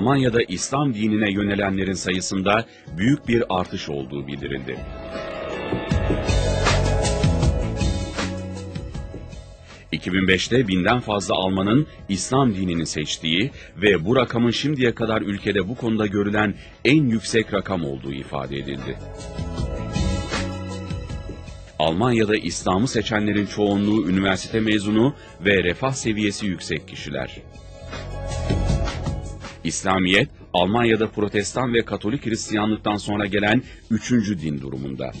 Almanya'da İslam dinine yönelenlerin sayısında büyük bir artış olduğu bildirildi. ...2005'te binden fazla Almanın İslam dinini seçtiği ve bu rakamın şimdiye kadar ülkede bu konuda görülen en yüksek rakam olduğu ifade edildi. Almanya'da İslam'ı seçenlerin çoğunluğu üniversite mezunu ve refah seviyesi yüksek kişiler. İslamiyet, Almanya'da Protestan ve Katolik Hristiyanlıktan sonra gelen üçüncü din durumunda.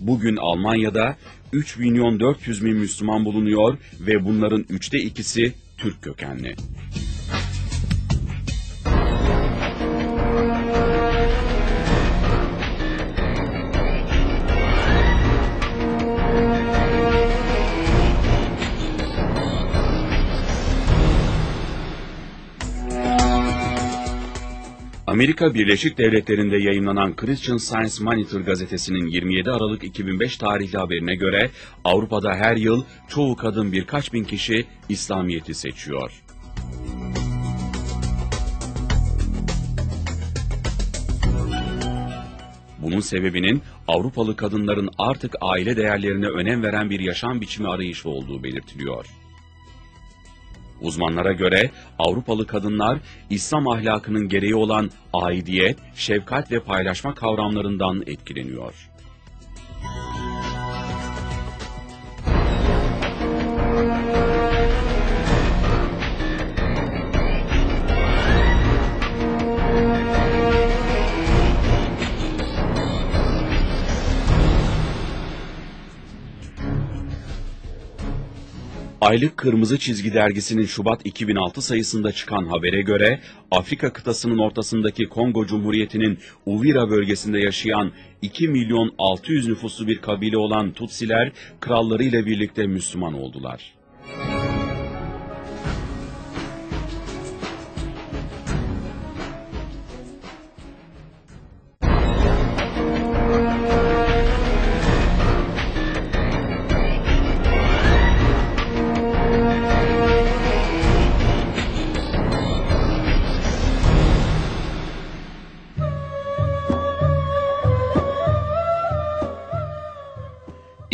Bugün Almanya'da 3 milyon 400 bin Müslüman bulunuyor ve bunların üçte ikisi Türk kökenli. Amerika Birleşik Devletleri'nde yayınlanan Christian Science Monitor gazetesinin 27 Aralık 2005 tarihli haberine göre Avrupa'da her yıl çoğu kadın birkaç bin kişi İslamiyet'i seçiyor. Bunun sebebinin Avrupalı kadınların artık aile değerlerine önem veren bir yaşam biçimi arayışı olduğu belirtiliyor. Uzmanlara göre Avrupalı kadınlar İslam ahlakının gereği olan aidiyet, şefkat ve paylaşma kavramlarından etkileniyor. Aylık Kırmızı Çizgi dergisinin Şubat 2006 sayısında çıkan habere göre Afrika kıtasının ortasındaki Kongo Cumhuriyeti'nin Uvira bölgesinde yaşayan 2 milyon 600 nüfuslu bir kabile olan Tutsiler krallarıyla birlikte Müslüman oldular.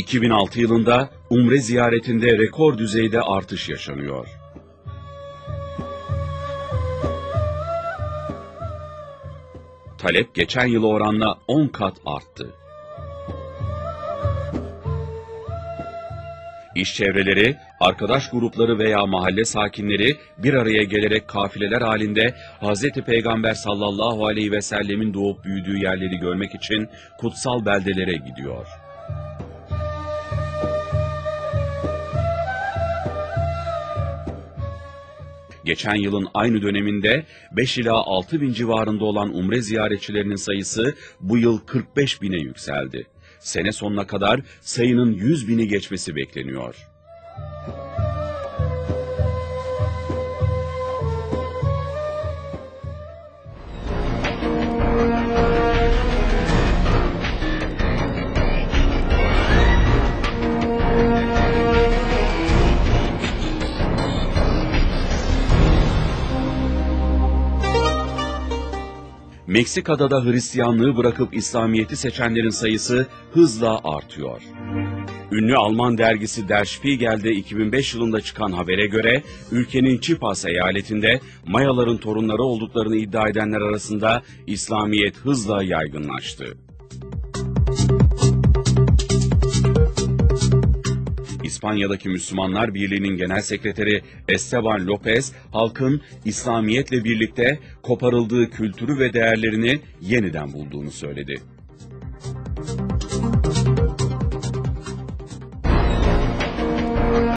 2006 yılında Umre ziyaretinde rekor düzeyde artış yaşanıyor. Talep geçen yıla oranla 10 kat arttı. İş çevreleri, arkadaş grupları veya mahalle sakinleri bir araya gelerek kafileler halinde Hz. Peygamber sallallahu aleyhi ve sellemin doğup büyüdüğü yerleri görmek için kutsal beldelere gidiyor. Geçen yılın aynı döneminde 5 ila 6 bin civarında olan umre ziyaretçilerinin sayısı bu yıl 45 bine yükseldi. Sene sonuna kadar sayının 100 bini geçmesi bekleniyor. Meksika'da da Hristiyanlığı bırakıp İslamiyet'i seçenlerin sayısı hızla artıyor. Ünlü Alman dergisi Der Spiegel'de 2005 yılında çıkan habere göre ülkenin Chipas eyaletinde Mayaların torunları olduklarını iddia edenler arasında İslamiyet hızla yaygınlaştı. İspanya'daki Müslümanlar Birliği'nin genel sekreteri Esteban Lopez, halkın İslamiyetle birlikte koparıldığı kültürü ve değerlerini yeniden bulduğunu söyledi.